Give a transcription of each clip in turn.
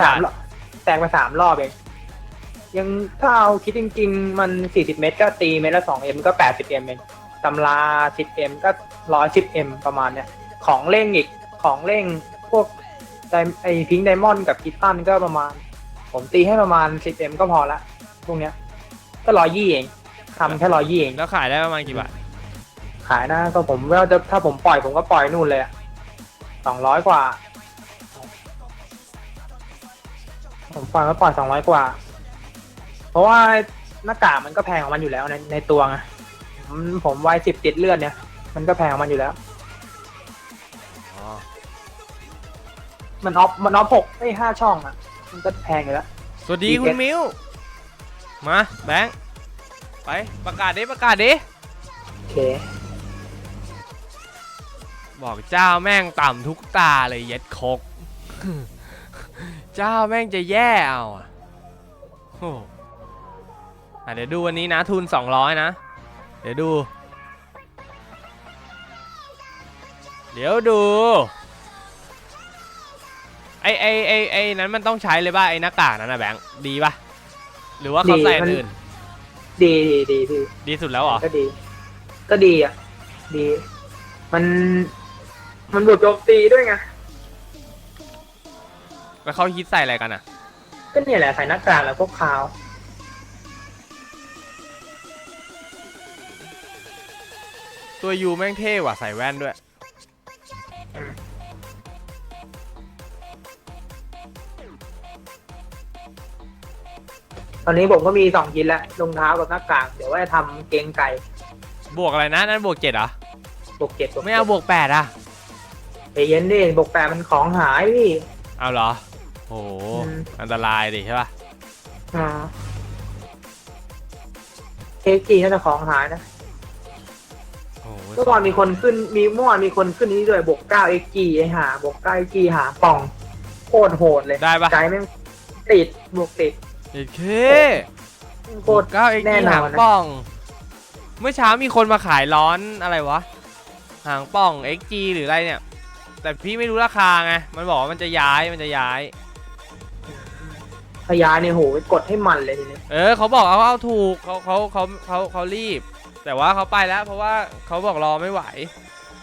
ไปกี่สาบามทรอบแตกไปสามรอบเองยังถ้าเอาคิดจริง ๆ มันสี่สิบเมตรก็ตีเมตรละสองเอ็มก็แปดสิบเอ็มเองตำราสิบเอ็มก็ร้อยสิบเอ็มประมาณเนี้ยของเร่งอีกของเร่งพวกไดไอพิงไดมอนด์กับกิตตันก็ประมาณ ผมตีให้ประมาณสิบเอ็มก็พอละพวกเนี้ย ก็ร้อยยี่เองทำแค่ร้อยยี่เองแล้วขายได้ประมาณกี่บาทขายนะก็ผมว่าจะถ้าผมปล่อยผมก็ปล่อยนู่นเลยสองร้อยกว่า ผมปล่อยก็ปล่อยสองร้อยกว่า เพราะว่าหน้ากากมันก็แพงของมันอยู่แล้วในในตัวไงผมผมวัยสิบติดเลือดเนี่ย มันก็แพงของมันอยู่แล้ว อ๋อมันออฟมันออฟหกไม่ห้าช่องอะ มันก็แพงอยู่แล้ว สวัสดีดีคุเก็ณตมิวมาแบงค์ไปประกาศดิประกาศดิโอเค บอกเจ้าแม่งต่ำทุกตาเลยเย็ดคก เจ้าแม่งจะแย่เอาอะโอ้อะเดี๋ยวดูวันนี้นะทุน 200 นะ เดี๋ยวดู เดี๋ยวดูไอไอไอไอนั้นมันต้องใช้เลยป่ะไอหน้ากากนั้นนะแบงค์ดีป่ะหรือว่าเขาใส่อันอื่นดีดีดีดีดีสุดแล้วเหรอก็ดี ก็ดีอะ ดี มัน มันบวกโจมตีด้วยไง แล้วเขาฮิตใส่อะไรกันอะ ก็เนี่ยแหละใส่หน้ากากแล้วพวกขาว ตัวยูแม่งเท่ว่ะใส่แว่นด้วย ตอนนี้ผมก็มีสองชิ้นแล้วรองเท้ากับหน้ากากเดี๋ยวว่าจะทำเกงไก่บวกอะไรนะ นั่นบวกเจ็ดเหรอบวกเจ็ดบวกไม่เอาบวกแปดอะใจเย็นดิบวกแปดมันของหายพี่ เอาเหรอ โอ้โห อืม อันตรายดิใช่ป่ะอ่าเอ็กจีน่าจะของหายนะโอ้โหเมื่อวานมีคนขึ้นมีเมื่อวานมีคนขึ้นนี้ด้วยบวกเก้าเอ็กจีไอหาบวกเก้าเอ็กจีหาป่องโคตรโหดเลยได้ปะใจแม่งติดบวกติดเจ็ดเคโคบวตกรเก้าเอ็กแน่ซ์นอนหางนะป่อง เมื่อเช้ามีคนมาขายร้อนอะไรวะ หางป่อง XG หรืออะไรเนี่ย แต่พี่ไม่รู้ราคาไง มันบอกว่ามันจะย้าย มันจะย้ายพ ยาเนี่ยโหกดให้มันเลยทีนี้เออเขาบอกเอาเอาถูกเขาเขาเขาเขาเขารีบ แต่ว่าเขาไปแล้ว เพราะว่าเขาบอกรอไม่ไหว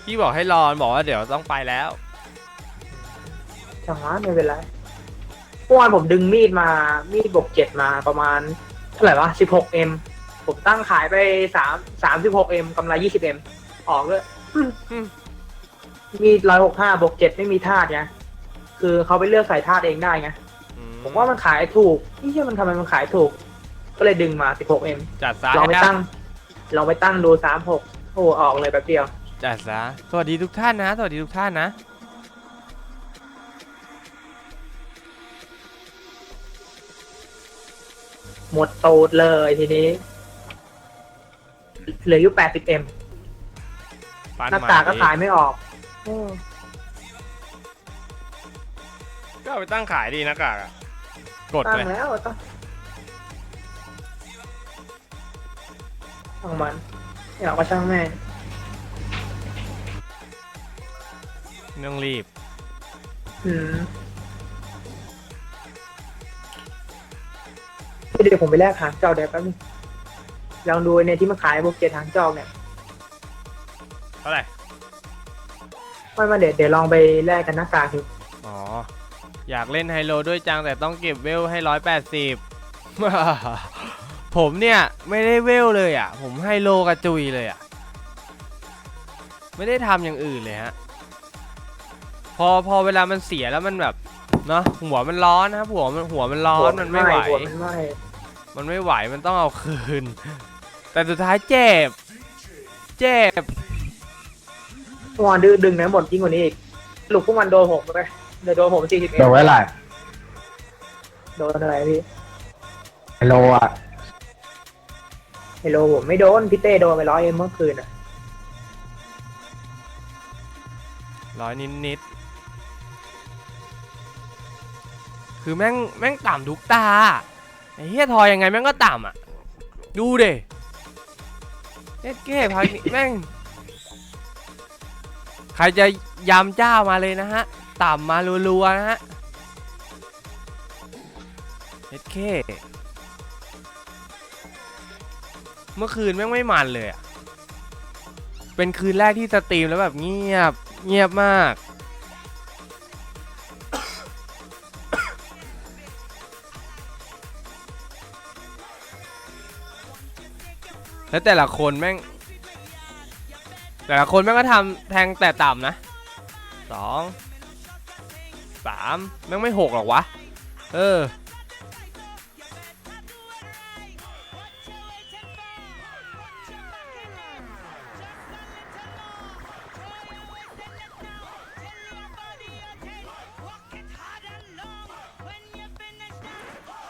พี่บอกให้รอบอกว่าเดี๋ยวต้องไปแล้วจังหวะไม่เป็นไรเมื่อวานผมดึงมีดมา มีดบวกเจ็ดมาประมาณเท่าไหร่วะสิบหกเอ็มผมตั้งขายไปสามสามสิบหกเอ็มกำไรยี่สิบเอ็มออกเลยอืมอืมมีร้อยหกห้าบวกเจ็ดไม่มีธาตุไงคือเขาไปเลือกใส่ธาตุเองได้ไงอื ผมว่ามันขายถูกนี่ใช่มันทำไมมันขายถูก ก็เลยดึงมาสิบหกเอ็มจัดซะลองไปให้ได้ตั้งลองไปตั้งดูสามหกโอ้ออกเลยแป๊บเดียว จัดซะสวัสดีทุกท่านนะ สวัสดีทุกท่านนะหมดตูดเลยทีนี้ เหลืออยู่แปดสิบเอ็มปันหน้าใหม่กากก็ขายไม่ออกโอ้ก็เอาไปตั้งขายดีหน้ากากอะ กดตั้งเลยแล้วตั้งช่างมันอยากก็ช่างแม่งไม่ต้องรีบ อืมเดี๋ยวผมไปแลกหางจอกเดี๋ยวแป๊บนึงลองดูไอ้เนี่ยที่มันขายพวกเจ็ดหางจอกเนี่ยเท่าไหร่ไม่มาเดี๋ยวเดี๋ยวลองไปแลกกันหน้ากากดู อ๋ออยากเล่นไฮโลด้วยจังแต่ต้องเก็บเวลให้ร้อยแปดสิบผมเนี่ยไม่ได้เวลเลยอะ ผมไฮโลกระจุยเลยอะ ไม่ได้ทำอย่างอื่นเลยฮะ พอพอเวลามันเสียแล้วมันแบบเนาะหัวมันร้อนนะครับหัวมันหัวมันร้อนมันไม่ไหวหัวมันไหวมันไม่ไหวมันต้องเอาคืน แต่สุดท้ายเจ็บ เจ็บเมื่อวานดื้อดึงนะหมดยิ่งกว่านี้อีกสรุปพวกมันโดนผมไป เดี๋ยวโดนผมสี่สิบเอ็โดนไว้ไรโดนอะไรพี่ไฮโลอะไฮโลผมไม่โดนพี่เต้โดนไปร้อยเอ็มเมื่อคืนอะร้อยนิดนิดคือแม่งแม่งต่ำทุกตาไอ้เฮียทอยยังไงแม่งก็ต่ำอะ ดูเด้เอ็ดเก้พายนี่แม่ง ใครจะยำเจ้ามาเลยนะฮะ ต่ำมารัวๆนะฮะเอสเคเมื่อคืนแม่งไม่มันเลยอะเป็นคืนแรกที่สตรีมแล้วแบบเงียบเงียบมาก แล้วแต่ละคนแม่ง แต่ละคนแม่งก็ทำแทงแต่ต่ำนะสอง สามแม่งไม่หกหรอกวะ เออ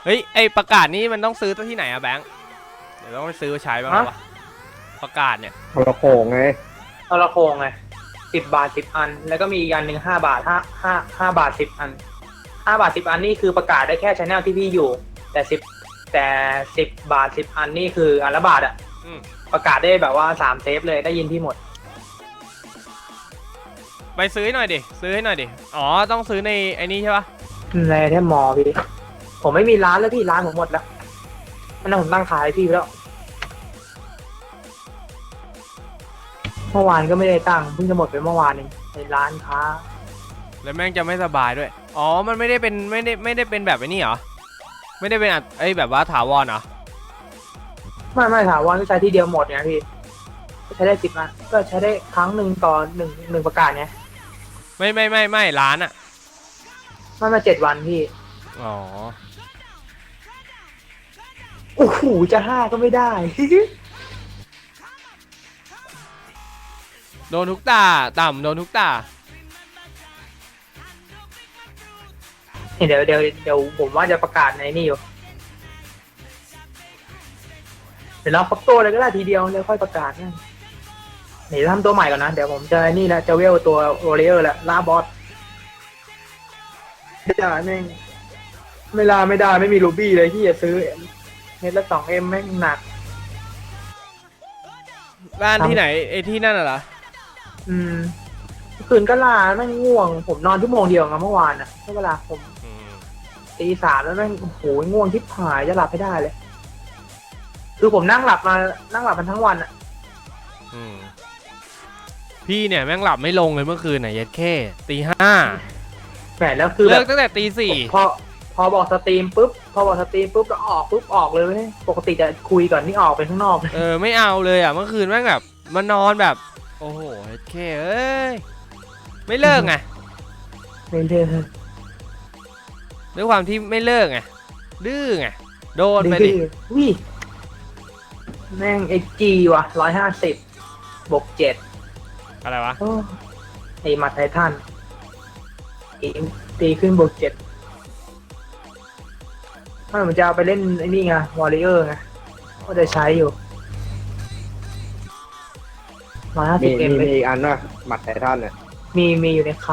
เฮ้ย ไอประกาศนี้มันต้องซื้อที่ไหนอะแบงค์ เดี๋ยวต้องไปซื้อใช้บ้างแล้ววะประกาศเนี่ย โทรโขงไง เอาละโคงไง สิบบาทสิบอัน แล้วก็มีอีกอันหนึ่งห้าบาทห้าห้าห้าบาทสิบอันห้าบาทสิบอันนี่คือประกาศได้แค่ชแนลที่พี่อยู่ แต่สิบแต่สิบบาทสิบอันนี่คืออันละบาทอะอืมประกาศได้แบบว่าสามเซฟเลยได้ยินพี่หมด ไปซื้อให้หน่อยดิซื้อให้หน่อยดิอ๋อต้องซื้อในไอ้นี่ใช่ปะในแทบมอพี่ ผมไม่มีร้านแล้วพี่ร้านผมหมดแล้วมันนผมตั้งขายให้พี่ไปแล้ว เมื่อวานก็ไม่ได้ตั้งเพิ่งจะหมดไปเมื่อวานเองในร้านค้า แล้วแม่งจะไม่สบายด้วย อ๋อ มันไม่ได้เป็นไม่ได้ไม่ได้เป็นแบบไอ้นี่เหรอ ไม่ได้เป็นอัดไอ้แบบว่าถาวรเหรอ ไม่ไม่ถามว่าก็ใช้ที่เดียวหมดเนี่ยพี่ก็ใช้ได้สิบอันก็ใช้ได้ครั้งหนึ่งต่อหนึ่งหนึ่งประกาศไงไม่ไม่ไม่ไม่ร้านอะไม่มาเจ็ดวันพี่ อ๋อ โอ้โหจะห้าก็ไม่ได้ โดนทุกตาต่ำโดนทุกตาเดี๋ยวเดี๋ยวเดี๋ยวผมว่าจะประกาศในนี่อยู่ เดี๋ยวเราครบตัวเลยก็ได้ทีเดียวแล้วค่อยประกาศนะเดี๋ยวทำตัวใหม่ก่อนนะ เดี๋ยวผมจะไอ้นี่แล้วจะเวลตัวโรเลอร์แล้วล่าบอสไม่ได้แม่งไม่ลาไม่ได้ไม่มีรูบี้เลยที่จะซื้อเน็ตละสองเอ็มแม่งหนักร้านครับที่ไหนไอ้ที่นั่นน่ะเหรอ อืมเมื่อคืนก็ลาแม่งง่วง ผมนอนชั่วโมงเดียวไงเมื่อวานอะใช่เวลาผมอืมตีสามแล้วแม่งโอ้โหง่วงทิพหายจะหลับไม่ได้เลย คือผมนั่งหลับมานั่งหลับมันทั้งวันอะอืมพี่เนี่ยแม่งหลับไม่ลงเลยเมื่อคืนน่ะเย็ดแค่ตีห้าแหมแล้วคือแบเลิกบตั้งแต่ตีสี่พอพอบอกสตรีมปุ๊บพอบอกสตรีมปุ๊บก็ออกปุ๊บออกเลยเว้ยปกติจะคุยก่อนนี่ออกไปข้างนอกเลยเออไม่เอาเลยอะเมื่อคืนแม่งแบบมานอนแบบ โอ้โหเย็ดแค่เอ้ย ไม่เลิกไงไม่เลิกด้วยความที่ไม่เลิกไงดื้อไงโดนไปดิวิแม่งเอ็กจีว่ะร้อยห้าสิบบวกเจ็ดอะไรวะโอ้ไอหมัดไททันตีตีขึ้นบวกเจ็ดไม่มันจะเอาไปเล่นไอ้นี่ไงวอลเลเยอร์ไงก็จะใช้อยู่ ร้อยห้ามีสิบเอ็มมีมีอีกอันว่าหมัดไททันเนี่ยมีมีอยู่ในค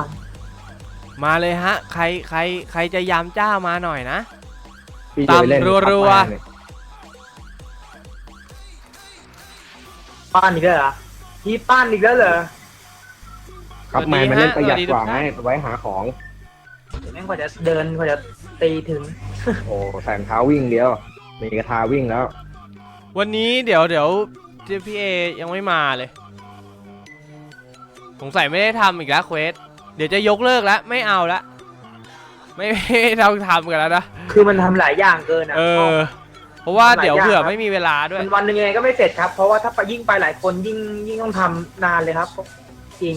มาเลยฮะ ใครใครใครจะยามเจ้ามาหน่อยนะ พี่จะไปเล่นตำรัวๆขับมาเนี่ยำป้านอีกแล้วเหรอพี่ป้านอีกแล้วเหรอขับมาสวัสดีมันเล่นฮะประหยัดสวัสดีกว่าทุกไงท่านไว้หาของ แม่งกว่าจะเดินกว่าจะตีถึงโอ้ใส่รองเท้าวิ่งเดียว มีกระทาวิ่งแล้ววันนี้เดี๋ยวเดี๋ยวเจพี่เอยังไม่มาเลย สงสัยไม่ได้ทำอีกแล้วเควส เดี๋ยวจะยกเลิกแล้วไม่เอาละ ไม่ไม่ต้องทำกันแล้วนะ คือมันทำหลายอย่างเกินอะ เออ เพราะว่าทำหลายเดี๋ยวอย่างเผื่อครับไม่มีเวลาด้วย มันวันหนึ่งยังไงก็ไม่เสร็จครับ เพราะว่าถ้าไปยิ่งไปหลายคนยิ่งยิ่งต้องทำนานเลยครับ จริง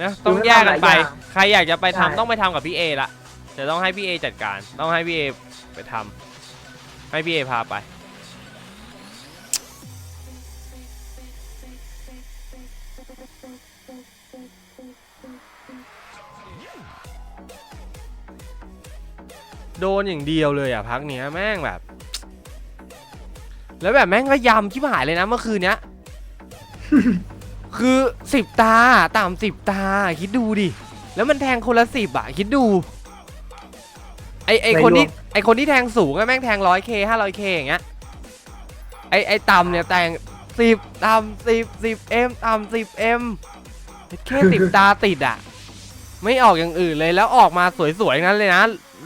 นะต้องแยกกันไปทำหลายอย่างใครอยากจะไปทำใช่ ต้องไปทำกับพี่เอละจะต้องให้พี่เอจัดการ ต้องให้พี่เอไปทำให้พี่เอพาไป โดนอย่างเดียวเลยอะพักเนี้ยแม่งแบบ แล้วแบบแม่งก็ยำชิบหายเลยนะเมื่อคืนเนี้ย คือสิบตาต่ำสิบตา คิดดูดิ แล้วมันแทงคนละสิบอะ คิดดู ไอไอไม่คนที่รวมไอคนที่แทงสูงอะแม่งแทงร้อยเคห้าร้อยเคอย่างเงี้ย ไอไอต่ำเนี่ยแทงสิบต่ำสิบสิบเอ็มต่ำสิบเอ็มแค่สิบตาติดอะ ไม่ออกอย่างอื่นเลยแล้วออกมาสวยๆงั้นเลยนะ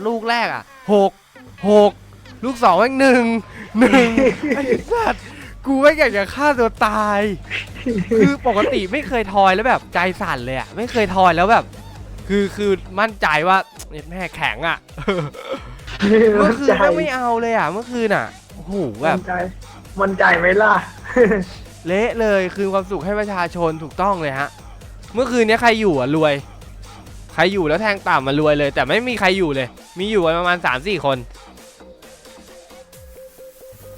ลูกแรกอะหกหกลูกสองแม่งหนึ่งหนึ่งไอ้สัตว์กูไม่งอยากจะฆ่าตัวตาย คือปกติไม่เคยทอยแล้วแบบใจสั่นเลยอะไม่เคยทอยแล้วแบบ คือคือมั่นใจว่าแม่แข็งอะเมื่อคืนใจแม่งไม่เอาเลยอะ เมื่อคืนอะโอ้โหแบบมันใจมันใจไหมล่ะ เละเลยคืนความสุขให้ประชาชนถูกต้องเลยฮะ เมื่อคืนเนี้ยใครอยู่อะรวย ใครอยู่แล้วแทงต่ำมารวยเลย แต่ไม่มีใครอยู่เลย มีอยู่กันประมาณ3ามสี่คน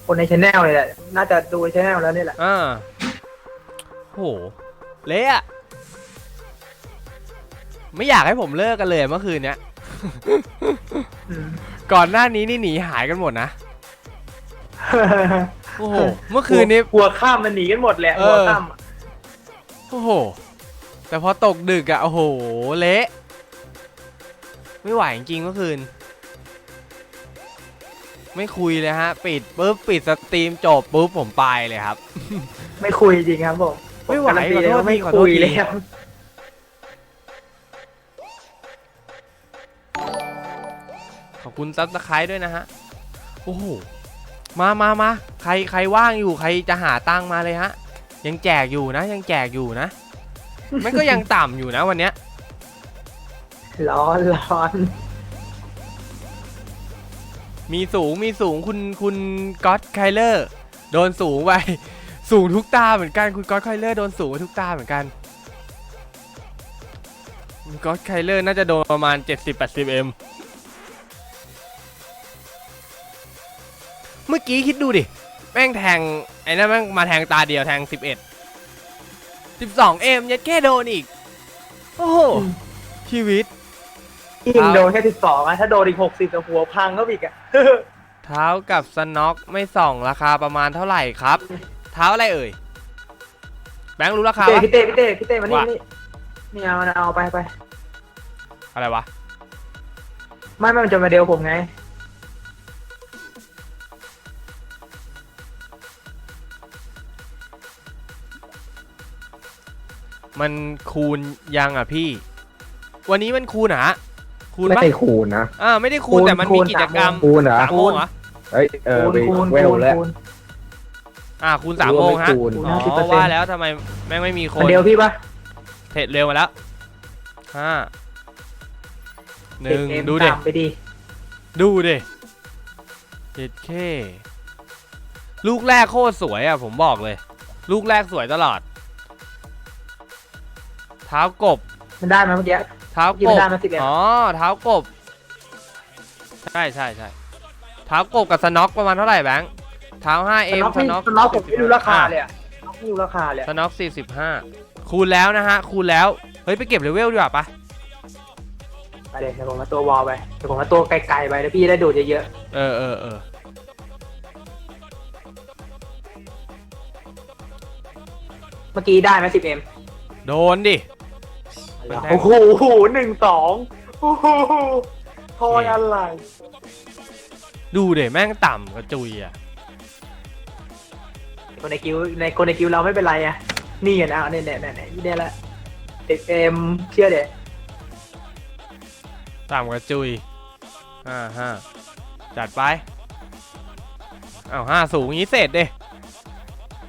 คนในชแนลเลยแหละน่าจะดูชแนลแล้วนี่แหละอ่าโหเละอะไม่อยากให้ผมเลิกกันเลยเมื่อคืนเนี้ย อืม ก่อนหน้านี้นี่หนีหายกันหมดนะโอ้โหเมื่อคืนนี้ หัวข้ามมันหนีกันหมดแหละเออ หัวข้ามอะโอ้โห แต่พอตกดึกอะโอ้โห เละ ไม่ไหวจริงๆเมื่อคืน ไม่คุยเลยฮะ ปิดปุ๊บปิดสตรีมจบปุ๊บผมไปเลยครับ ไม่คุยจริงครับผมไม่ไหวผการันตีเลยขอโทษว่าไม่ทีขอโทษคุยทีเลยครับขอบคุณซับสไครต์ด้วยนะฮะ โอ้โห มามามาใครใครว่างอยู่ใครจะหาตังค์มาเลยฮะ ยังแจกอยู่นะ ยังแจกอยู่นะ มันก็ยังต่ำอยู่นะวันเนี้ย ร้อนร้อนมีสูงมีสูงคุณคุณก๊อตไคเลอร์โดนสูงไปสูงทุกตาเหมือนกันคุณก๊อตไคเลอร์โดนสูงไปทุกตาเหมือนกันคุณก๊อตไคเลอร์น่าจะโดนประมาณ 70-80เอ็มเมื่อกี้คิดดูดิ แม่งแทง ไอ้นั่นแม่งมาแทงตาเดียวแทง 11 12เอ็มยัดแค่โดนอีก โอ้โห ชีวิต ยิงโดนแค่สิบสองอะถ้าโดนอีกหกสิบหัวพังก็อีกอะเท้ากับสน็อกไม่ส่องราคาประมาณเท่าไหร่ครับ เท้าอะไรเอ่ย แบงค์รู้ราคาเต้ปะ พี่เต้พี่เต้พี่เต้มานี่ว่านี่นี่เอานะเอาไปไปอะไรวะ ไม่ไม่มันจะมาเดลผมไง มันคูณยังอะพี่ วันนี้มันคูณเหรอฮะ คูณไม่ปะใช่คูณนะ อ่าไม่ได้คูณคูณแต่มันมีคูณ กิจกรรมคูณเหรอ สามโมงเหรอเฮ้ย เออไปคูณเวลคูณแล้ว คูณอ่าคูณสามโมงฮะคูณคูณอ๋อ50%ว่าแล้วทำไมแม่งไม่มีคมานเดลพี่ปะ เทรดเร็วมาแล้วห้าหนึ่ง10 M ดูดิตามไปดิดูดิเจ็ดเคลูกแรกโคตรสวยอะผมบอกเลย ลูกแรกสวยตลอด เท้ากบมันได้ไหมเมื่อกี้ เท้ากยิงบได้มา11อ๋อเท้ากบ ใช่ใช่ใช่เท้ากบกับสน็อกประมาณเท่าไหร่แบงค์เท้า5สเอ็มน็อกสไม่น็อกสน็อกผมไม่ดูราคาเลยอะสน็อกไม่ดูราคาเลยสอะน็อก45คูณแล้วนะฮะ คูณแล้ว เฮ้ย ไปเก็บเลเวลดีกว่าปะไปเดี๋ยวเดี๋ยวผมมาตัววอลไปเดี๋ยวผมมาตัวไกลๆไปแล้วพี่จะได้ดูดเยอะเออเออเออๆเมื่อกี้ได้ไหมสิบเอ็มโดนดิ มันได้โอ้โหหนึ่งสองโอ้โหทอยอะไรดูเดี๋แม่งต่ำกระจุยอะคนในคิวในคนในคิวเราไม่เป็นไรอะนี่อะนะเนี่ยเนี่ยเนี่ยเนี่ยเนี่ยแหละสิบเอ็มเชื่อเด็ต่ำกระจุยห้าห้าจัดไปอ้าวห้าสูงอย่างนี้เสร็จดิ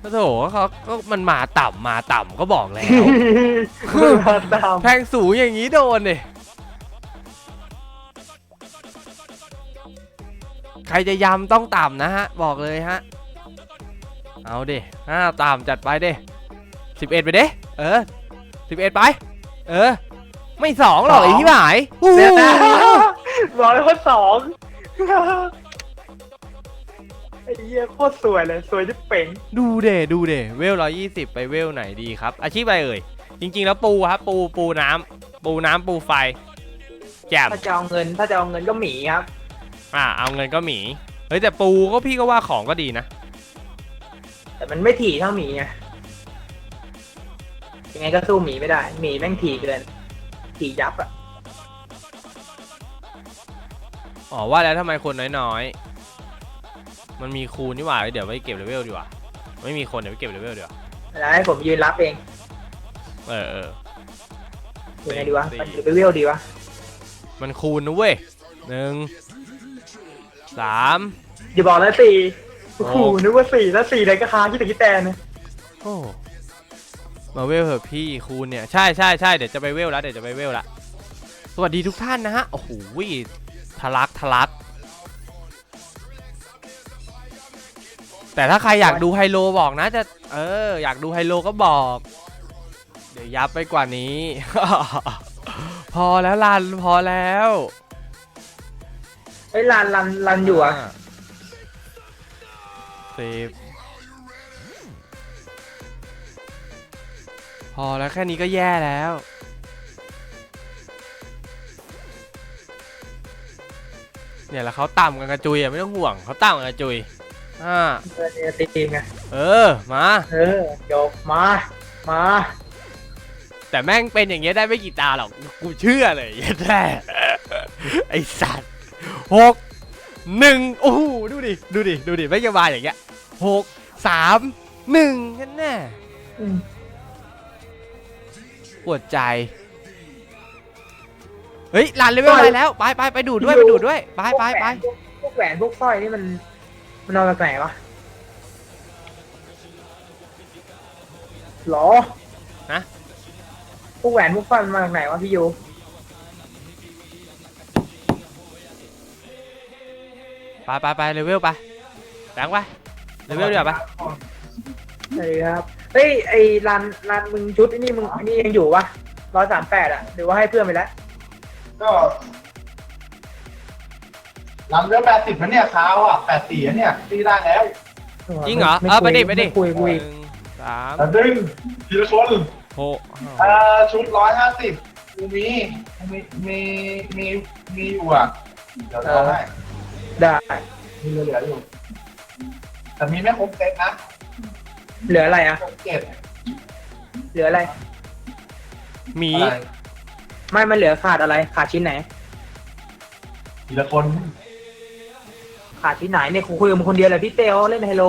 โอ้โถเขาก็มันมาต่ำมาต่ำก็บอกแล้วตามแทงสูงอย่างนี้โดนดิใครจะยำต้องต่ำนะฮะ บอกเลยฮะ เอาดิห้าต่ำจัดไปดิสิบเอ็ดไปดิเออสิบเอ็ดไป เออ ไม่สองหรอกไอ้ที่หมายอู้เนี่ยหูนะบอกเลยว่าสอง ไอ้เหี้ยโคตรสวยเลยสวยที่เป่งดูเดดูเดเวลร้อยี่สิบไปเวลไหนดีครับ อาชีพอะไรเอ่ย จริง ๆ แล้วปูครับ ปูปูน้ำปูน้ำปูไฟแจ่มถ้าจะเอาเงินถ้าจะเอาเงินก็หมีครับ อ่าเอาเงินก็หมีเฮ้ยแต่ปูก็พี่ก็ว่าของก็ดีนะ แต่มันไม่ถี่เท่าหมีไงยังไงก็สู้หมีไม่ได้หมีแม่งถี่เกินถี่ยับอะอ๋อว่าแล้วทำไมคนน้อยๆ มันมีคูณนี่หว่าเดี๋ยวไปเก็บเลเวลดีกว่า ไม่มีคนเดี๋ยวไปเก็บเลเวลดีกว่าแล้วให้ผมยืนรับเองเออเออยังไงดีวะสี่มันหรือไปเวลดีวะ มันคูณนะเว้ยหนึ่งสามอย่าบอกนะสี่โอ้โหโอ้นึกว่าสี่แล้วสี่ไหนก็ค้างที่ตะกี้แตนนะโอ้มาเวลเหอะพี่คูณเนี่ย ใช่ใช่ใช่เดี๋ยวจะไปเวลแล้วเดี๋ยวจะไปเวลละสวัสดีทุกท่านนะฮะ โอ้โหทะลักทะลัก แต่ถ้าใครอยากดูไฮโลบอกนะจะ เออ อยากดูไฮโลก็บอก เดี๋ยวยับไปกว่านี้ พอแล้วลันพอแล้วไอ้ยรันรันรันอยู่อะสิบพอแล้วแค่นี้ก็แย่แล้ว เนี่ยแล้วเขาต่ำกันกระจุยอะไม่ต้องห่วงเขาต่ำกันกระจุย อ่าเออเนี่ยตีไงเออ มา เออจบมา มาแต่แม่งเป็นอย่างเงี้ยได้ไม่กี่ตาหรอก กูเชื่อเลยยันแท้ไอสัตว์หกหนึ่งโอ้โหดูดิ ดูดิ ดูดิไม่จะมาอย่างเงี้ยหกสามหนึ่งกันแน่อืมปวดใจ เฮ้ยลานเลเวลไปแล้ว ไปไปไปดูดด้วย ไปดูดด้วย ไปไปไปพวกแหวนพวกสร้อยนี่มัน มันเอาจากไหนวะหรอฮะ พวกแหวนพวกสร้อยมันมาจากไหนวะพี่ยูไปไปไปเลเวลไปแบงค์ไปเลเวลดีกว่าไปสวัสดีครับ เฮ้ยไอ้รันรันมึงชุดไอ้นี่มึงไอ้นี่ยังอยู่ปะร้อยสามแปดอะหรือว่าให้เพื่อนไปแล้ว ก็ ลำเรื่องแปดสิบมันเนี่ยขาวอะแปดสี่เนี่ยตีได้แล้วจริงเหรอม่เออไปดิคุยไปดิม่คุยคุยหนึ่งสามแต่ดึงทีละคนหกเอ่อชุดร้อยห้าสิบกูมีมีมีมีมีอยู่อะเดี๋ยวเอาให้ได้ มีเหลือๆอยู่ แต่มีไม่ครบเซ็ตนะเหลืออะไรอะ ครบเจ็ดเหลืออะไร หมีอะไรไม่มันเหลือขาดอะไร ขาดชิ้นไหน ทีละคน ขาดชิ้นไหนเนี่ยกูคุยกับมึงคนเดียวเลยพี่เต้เขาเล่นไฮโล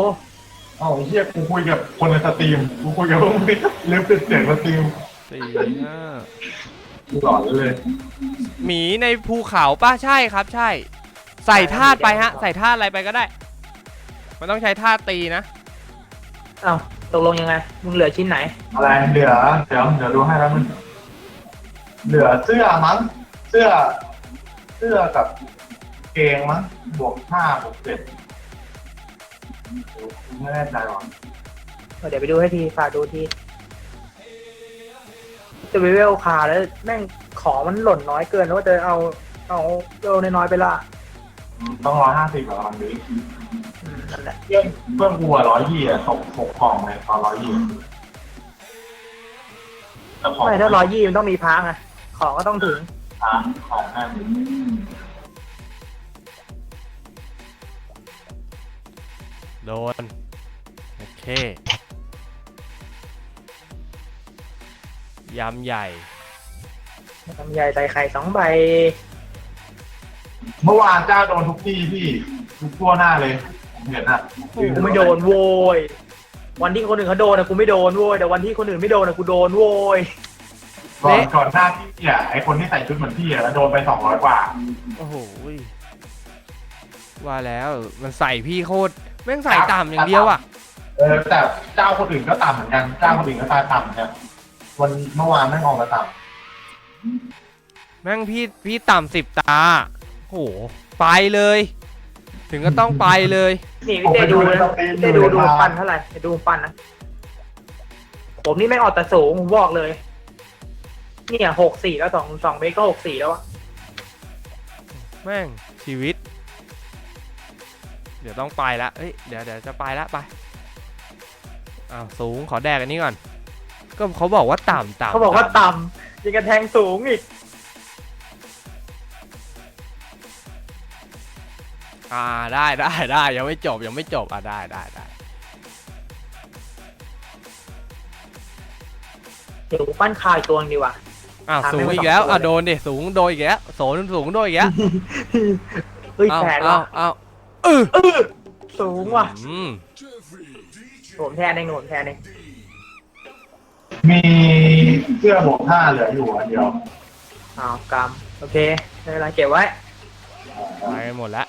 เอ้าเฮียกูคุยกับคนในสตรีมกูคุยกับพวกมึงลืมปิดเสียงสตรีมสี่ห้ากูหลอนเลยหมีในภูเขาป้าใช่ครับ ใช่ ใส่ธาตุไปฮะ ใส่ธาตุอะไรไปก็ได้ มันต้องใช้ธาตุตีนะ เอ้าตกลงยังไง มึงเหลือชิ้นไหน อะไรเหลือเดี๋ยวเดี๋ยวดูให้แล้วมันเหลือเสื้อมั้งเสื้อ เสื้อกับเกงมั้งบวกห้าบวกเจ็ดเดี๋ยวไม่แน่ใจหรอกเดี๋ยวไปดูให้ทีฝากดูทีจะไปเวลคาแล้วแม่งของมันหล่นน้อยเกินแล้วว่าจะเอาเอาเวลน้อยๆไปละต้องร้อยห้าสิบกว่าลำนี้อืมนั่นแหละเพื่อนเพื่อนกูร้อยยี่อะตกหกกล่องเลยตอนร้อยยี่แต่ของไม่ถ้าร้อยยี่มันต้องมีพักไงของก็ต้องถึงอะของแม่ โดน โอเค ยำใหญ่ ลำไยใส่ไข่สองใบ เมื่อวานเจ้าโดนทุกที่พี่ทุกทั่วหน้าเลยผมเห็นอะกูไม่โดนโวยวันที่คนอื่นเขาโดนนะกูไม่โดนโวยแต่วันที่คนอื่นไม่โดนนะกูโดนโวยก่อนก่อนหน้าพี่อะไอคนที่ใส่ชุดเหมือนพี่อะแล้วโดนไปสองร้อยกว่า โอ้โหยว่าแล้วมันใส่พี่โคตร แม่งใส่ต่ำอย่างเดียวอะ เออแต่เจ้าคนอื่นก็ต่ำเหมือนกันเจ้าคนอื่นก็ตายต่ำเหมือนกันวันเมื่อวานไม่มองกระต่แม่งพี่พี่ต่ำสิบตาโอ้โหไปเลย ถึงก็ต้องไปเลย นี่พี่เต้ดูนะพี่เต้ดูดูปั้นเท่าไหร่เดี๋ยวดูปั้นนะผมนี่ไม่งออกแต่สูงผมบอกเลย เนี่ยหกสี่แล้วสองสองเมตรก็หกสี่แล้วอะแม่งชีวิตเดี๋ยวต้องไปละเอ้ยเดี๋ยวเดี๋ยวจะไปละไปอ้าวสูงขอแดกอันนี้ก่อน ก็เขาบอกว่าต่ำต่ำเขาบอกว่าต่ำยังกระแทงสูงอีกอ่าได้ได้ได้ยังไม่จบยังไม่จบอะได้ได้ได้เดี๋ยวปั้นคายตัวนึงดีกว่าอ้าวทำให้สูงมันอีกแล้วสองตัวอะโดนดิสูงโดนอีกแล้วโสนสูงโดนอีกแล้วเฮ้ยอ้าวแพงอ้าว่ะวอ้าว เออเออสูงว่ะอืมผมแทนเองผมแทนเองำมีเสื้อบวกห้าเหลืออยู่อันเดียวอ้าวกรรมโอเคไม่เป็นไรเก็บไว้ไปกันหมดแล้ว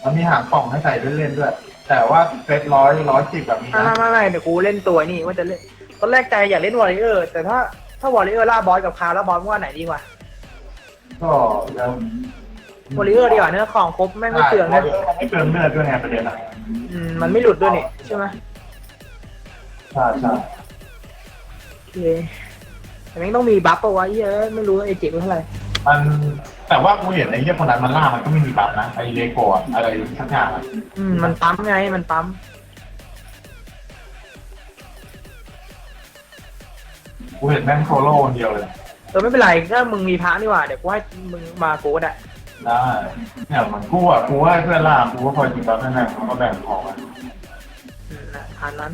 แล้วมีหางกล่องให้ใส่เล่นๆด้วย แต่ว่าเซตร้อยร้อยสิบแบบนี้ไม่นะไม่ไม่เดี๋ยวกูเล่นตัวนี่ว่าจะเล่นตอนแรกใจอยากเล่นวอริเออร์แต่ถ้าถ้าวอริเออร์ล่าบอสกับคาร์ล่าบอสว่าไหนดีกว่าก็แล้ว วอริเออร์ดีกว่าเนื้อของครบแม่งไม่เปลืองใช่นะไม่เปลืองเลือดด้วยไงประเด็นอะอืมมันไม่หลุดด้วยนี่ใช่ไหมใช่ใช่โอเคแต่แม่งต้องมีบัฟปะวะเหี้ยอะไม่รู้ว่าเอจิเป็นเท่าไหร่มันแต่ว่ากูเห็นไอ้เหี้ยคนนั้นมันล่ามันก็ไม่มีบัฟนะไอ้เลโก้อะอะไรสักอย่างอะอืมมันปั๊มไงมันปั๊มกูเห็นแม่งโซโล่คนเดียวเลย เออไม่เป็นไรถ้ามึงมีพระนี่หว่าเดี๋ยวกูให้มึงมากูก็ได้ ได้เนี่ยเหมือนกูอะกูให้เพื่อนล่ากูก็คอยจิบบัฟนั่นแหละเขาก็แบ่งของอะอืมนะอันนั้น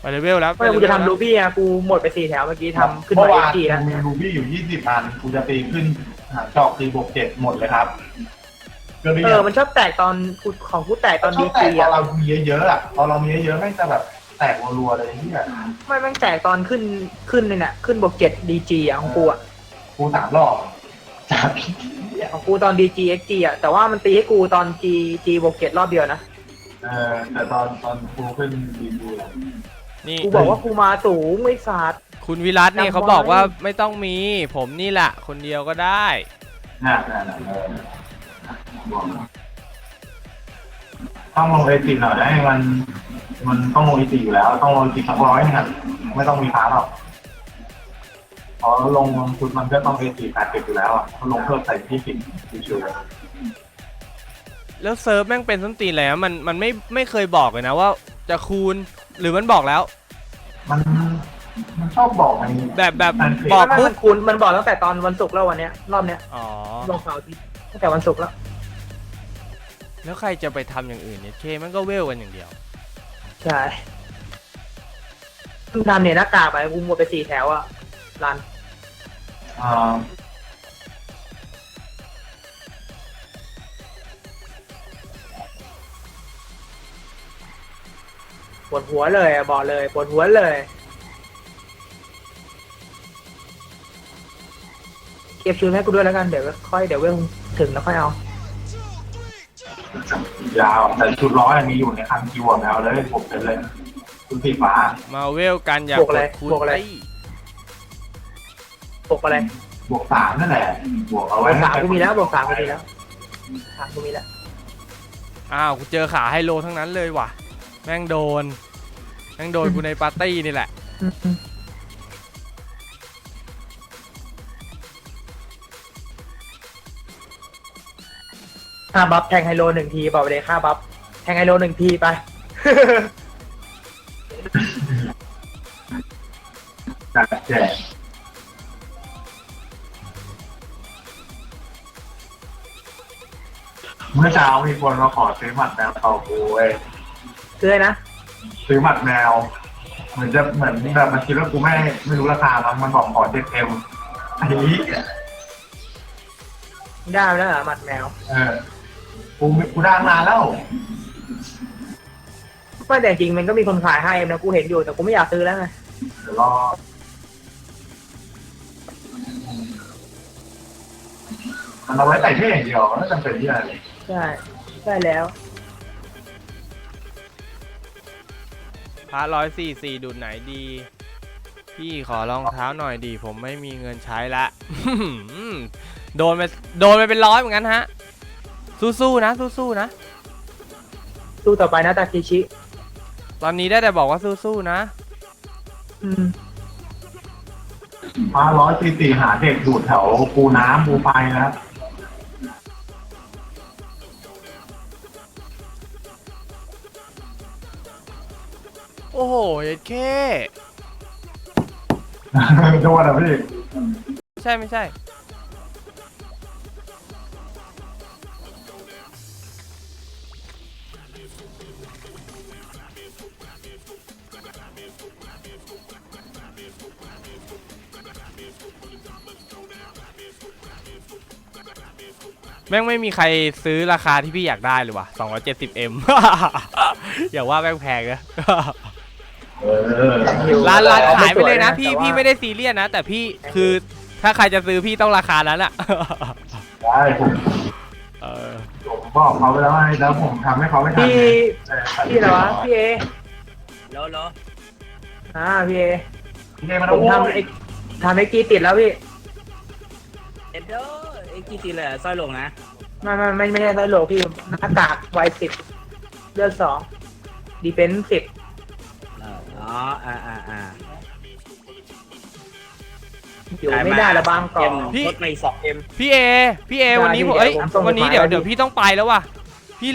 ไปเลเวลแล้วไม่กูจะทำรูบี้อะกูหมดไปสี่แถวเมื่อกี้ทำขึ้นเมื่มาอเอวานจีแล้วกูมีรูบี้อยู่ยี่สิบอันกูจะตีขึ้นหางจอกตีบวกเจ็ดหมดเลยครับก็ดีเออมันชอบแตกตอนกูของกูแตกตอนชดีอบแตจีกตอนอะเรามีเยอะๆอะพอเรามีเยอะๆแม่งจะแบบแตกรัวๆเลยที่อะไม่แม่งแตกตอนขึ้นขึ้นนี่น่ะขึ้นบวกเจ็ดดีจีอะของกูอะกูสามรอบ จากของกูตอนดีจีเอ็กจีอะแต่ว่ามันตีให้กูตอนจีจีบวกเจ็ดรอบเดียวนะ เออแต่ตอนตอนกูขึ้นดีดูอะนี่กูบอกว่ากูมาสูงไม่สาด คุณวิรัตนี่จำไว้ เขาบอกว่าไม่ต้องมี ผมนี่แหละ คนเดียวก็ได้น่าน่าน่าเออต้องลงเอจิหน่อยให้มัน มันต้องลงเอจิอยู่แล้ว ต้องลงเอจิสักร้อยหนึงอะไม่ต้องมีพาร์ทหรอก พอลงชุดมันก็ต้องเอจิแปดสิบอยู่แล้วอะเขาลงเพิ่มใส่ที่สิบชิวๆแล้วเซิร์ฟแม่งเป็นส้นตีนเลยนะมันมันไม่ไม่เคยบอกเลยนะว่าจะคูณหรือมันบอกแล้วมันมันชอบบอกในแบบแบบมันเป็นบอกไม่ปุ๊มับนคุณมันบอกตั้งแต่ตอนวันศุกร์แล้ววันเนี้ยรอบเนี้ยอ๋อ ลงเสาร์อาทิตย์ตั้งแต่วันศุกร์แล้ว แล้วใครจะไปทำอย่างอื่นเนี่ยเคมันก็เวลกันอย่างเดียว ใช่มึงทำเนี่ยหน้ากากไปกูหมดไปสี่แถวอะรัน อ่าปวดหัวเลยอะบอกเลยปวดหัวเลย เก็บชุดให้กูด้วยแล้วกันเดี๋ยวค่อยเดี๋ยวเวลถึงแล้วค่อยเอายาวแต่ชุดร้อยอันนี้อยู่ในคันคิวอะแมวเลยผมเป็นเลยชุดสีฟ้ามาเวลกันอย่าบวกกอะไรดคูณบวกอะไร ไอ้บวกอะไรบวกสามนั่นแหละบวกเอาบไว้วกสามกูมีแล้วบวกสามกูมีแล้วสามกูมีแล้วอ้าวกูเจอขาไฮโลทั้งนั้นเลยว่ะ แม่งโดน แม่งโดนกูในปาร์ตี้นี่แหละ ค่าบัฟแทงไฮโลหนึ่งทีบอกไปเลยค่าบัฟแทงไฮโลหนึ่งทีไป จัดแจก เมื่อเช้ามีคนมาขอซื้อหมัดแมวต่อกูเว้ยซื้ออะไรนะซื้อหมัดแมว เหมือนจะเหมือนแบบมันคิดว่ากูไม่ไม่รู้ราคามั้งมันบอกขอเจ็ดเอ็มอันนี้ได้แล้วเหรอหมัดแมวเออกูกูได้นานแล้วไม่แต่จริงมันก็มีคนขายให้นะกูเห็นอยู่แต่กูไม่อยากซื้อแล้วไงเดี๋ยวรอมันเอาไว้ใส่เท่อย่างเดียวไม่จำเป็นที่อะไรเลย ใช่ใช่แล้ว พระร้อยสี่สี่ดูดไหนดี พี่ขอรองเท้าหน่อยดี ผมไม่มีเงินใช้ละ โดนไปโดนไปเป็นร้อยเหมือนกันฮะ สู้ๆนะ สู้ๆนะ สู้ต่อไปนะตาคิชิ ตอนนี้ได้แต่บอกว่าสู้ๆนะ อืมมาร้อยสี่สี่หาเด็กดูดแถวปูน้ำปูไฟนะครับ อ้โหเย็ดเคโดนอะพี่ใช่ไม่ใช่ แม่งไม่มีใครซื้อราคาที่พี่อยากได้เลยว่ะ 270M อย่าว่าแม่งแพงนะเออ ร้านร้านขายไปเลยนะ พี่พี่ไม่ได้ซีเรียสนะ แต่พี่คือถ้าใครจะซื้อพี่ต้องราคานั้นอะได้ผมเออผมบอกเขาไปแล้วไงแล้วผมทำให้เขาไม่ทันพี่เออพี่อะไรวะพี่เอแล้วแล้วอ่าพี่เอพี่เอมันผมโอ้ทำยไอ้ทำไอ้กีติดแล้วพี่เอ็ดเดอร์ไอ้กี่ทีเลยสร้อยลงนะไม่ไม่ไม่ไม่ใช่ไซโลพี่หน้ากากไวสิบเลือดสองดีเฟนส์สิบ อ๋ออ่าอ่าอ่า อยู่ไม่ได้ละบางกล่องลดไปสองเอ็ม พี่เอ พี่เอได้วันนี้พี่ผมเอ้ยเดี๋ยวผมส่งวันนี้จดหมายเดี๋ยวไว้เดี๋ยวพี่ต้องไปแล้วว่ะ พี่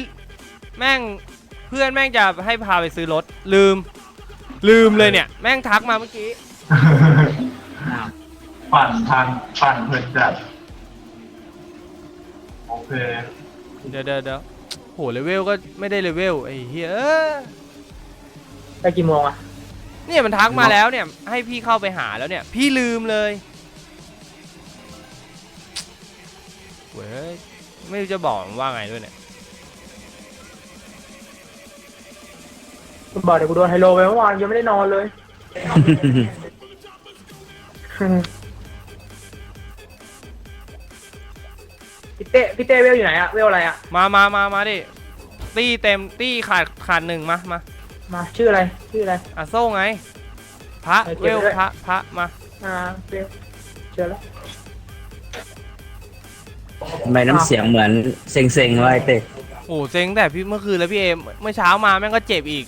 แม่งเพื่อนแม่งจะให้พาไปซื้อรถลืม ลืมเลยเนี่ย แม่งทักมาเมื่อกี้อ้าว ปั่นทันปั่นเพลินจัด โอเค เดี๋ยวเดี๋ยวเดี๋ยวโหเลเวลก็ไม่ได้เลเวลไอ้เหี้ยเออได้กี่โมงอะ เนี่ยมันทักมาแล้วเนี่ย ให้พี่เข้าไปหาแล้วเนี่ย พี่ลืมเลยเว้ยไม่รู้จะบอกมันว่าไงด้วยเนี่ยคุณบอกเดี๋ยวกูโดนไฮโลไปเมื่อวานยังไม่ได้นอนเลย พี่เต้พี่เต้เวลอยู่ไหนอะเวลอะไรอะมามามามาดิ ตี้เต็มตี้ขาดขาดหนึ่งมามา มาชื่ออะไรชื่ออะไร อะโซ่ไง พระเออเก็เวบลไว้ด้วยพระพระมา อ่าเวลเจอแล้วทำไมน้ำเสียงเหมือนเซ็งๆวะไอ้เต้โอ้เซ็งแต่พี่เมื่อคืนแล้วพี่เอมเมื่อเช้ามาแม่งก็เจ็บอีก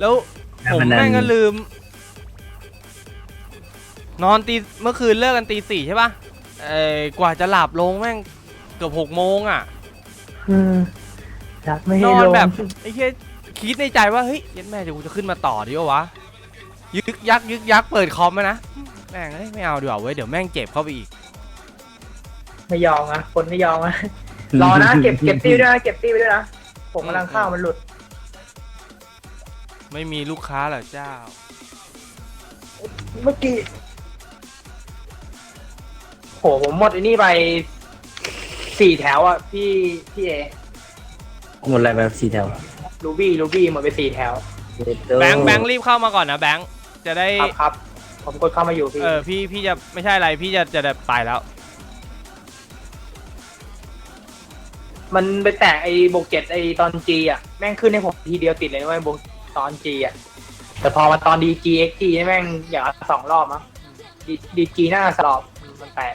แล้วผมแม่งก็ลืม นอนตีเมื่อคืนเลิกกันตีสี่ใช่ปะเอ้ยกว่าจะหลับลงแม่งเกือบหกโมงอะ อืม รักไม่นให้อนลงแบบไอ้เหี้ยคิดในใจว่าเฮ้ยยันแม่เดี๋ยวกูจะขึ้นมาต่อดีวะวะยึกยักยึกยักเปิดคอมมานะแม่งเอ้ยไม่เอาดีกว่าเว้ยเดี๋ยวแม่งเจ็บเข้าไปอีกไม่ยอมนะคนไม่ยอมนะรอนะเก็บเก็บตี้ด้วยนะเก็บตี้ไปด้วยนะผมกำลังเข้ามันหลุดไม่มีลูกค้าเหรอเจ้า เมื่อกี้โหผมหมดไอ้นี่ไปสี่แถวอะพี่พี่เอ หมดอะไรแบบสี่แถวลูบี้ลูบี้หมดไปสี่แถวแบงค์แบงค์รีบเข้ามาก่อนนะแบงค์จะได้ครับครับ ผมกดเข้ามาอยู่พี่เออพี่พี่จะไม่ใช่อะไรพี่จะจะจะไปแล้ว มันไปแตะไอ้โบกเจ็ดไอ้ตอนจีอะแม่งขึ้นให้ผมทีเดียวติดเลยนะเว้ยโบกตอนจีอะแต่พอมาตอนดีจีเอ็กจีแม่งอย่างละสองรอบมั้งดีจีน่าสลอบมันแตก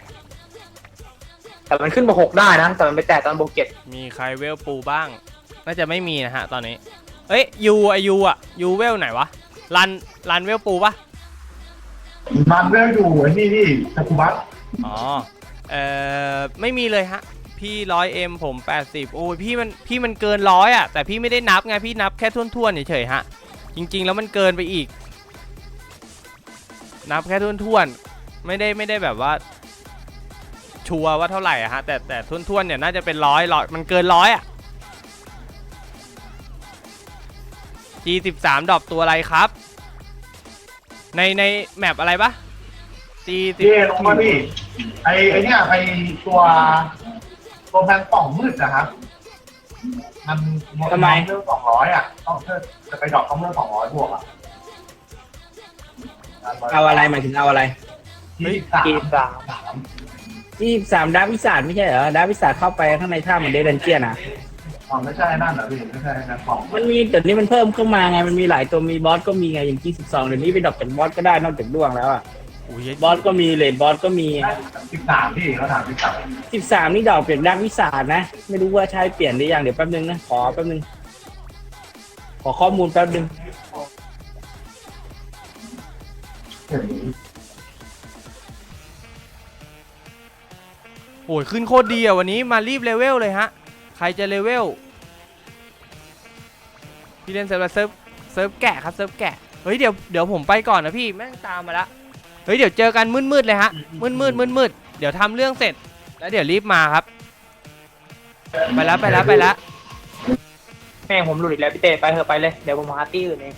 แต่มันขึ้นมาหกได้นะแต่มันไปแตะตอนโบกเจ็ดมีใครเวลปูบ้าง น่าจะไม่มีนะฮะตอนนี้ เอ้ยยูไอยูอะยูเวลไหนวะรันรันเวลปูปะมันเรื่องอยู่ไอ้นี่นี่สกุบัตอ๋อเอ่อไม่มีเลยฮะ พี่ร้อยเอ็มผมแปดสิบโอ้ยพี่มันพี่มันเกินร้อยอะแต่พี่ไม่ได้นับไงพี่นับแค่ทุ่นๆเฉยๆฮะ จริง ๆ แล้วมันเกินไปอีก นับแค่ทุ่นๆไม่ได้ไม่ได้แบบว่า ชัวร์ว่าเท่าไหร่อะฮะแต่แต่ทุ่นๆเนี่ยน่าจะเป็นร้อยร้อยมันเกินร้อยอะ G13 ดรอปตัวอะไรครับ ในในแมปอะไรปะ G พี่เอลงมาพี่ไอไอเนี่ยไอตัวตัวแมงป่องมืดนะครับ มันทำไม เรื่องสองร้อยอะต้องเพิ่มจะไปดรอกต้องเรื่องสองร้อยบวกอะเอาอะไรหมายถึงเอาอะไรยี่สิบสามจีสามสามยี่สามดาวิสานไม่ใช่เหรอดาวิสานเข้าไปข้างในถ้ำมันเดดันเจียนอะ อ๋อไม่ใช่นั่นเหรอพี่ไม่ใช่แมงป่องมันมีแต่นี้มันเพิ่มเข้ามาไงมันมีหลายตัวมีบอสก็มีไงอย่างที่สิบสองเดี๋ยวนี้ไปดรอปจากบอสก็ได้นอกจากด้วงแล้วอะอุ้ยบอสก็มีเลดบอสก็มีสิบสามพี่เขาถามสิบสามสิบสามนี่ดอกเป็นดักวิสานนะ ไม่รู้ว่าใช้เปลี่ยนหรือยังเดี๋ยวแป๊บนึงนะขอแป๊บนึงขอข้อมูลแป๊บนึงโอ้ยขึ้นโคตรดีอะวันนี้มารีบเลเวลเลยฮะ ใครจะเลเวลพี่เล่นเซิร์ฟเซิร์ฟเซิร์ฟแกะครับเซิร์ฟแกะเฮ้ยเดี๋ยวเดี๋ยวผมไปก่อนนะพี่แม่งตามมาละเฮ้ยเดี๋ยวเจอกันมืดๆเลยฮะมืดมืดมืดมืดๆเดี๋ยวทำเรื่องเสร็จ แล้วเดี๋ยวรีบมาครับ ไปแล้วไปแล้วไปแล้วแม่งผมหลุดอีกแล้วพี่เต้ไปเถอะไปเลยเดี๋ยวผมหาตี้อื่นเอง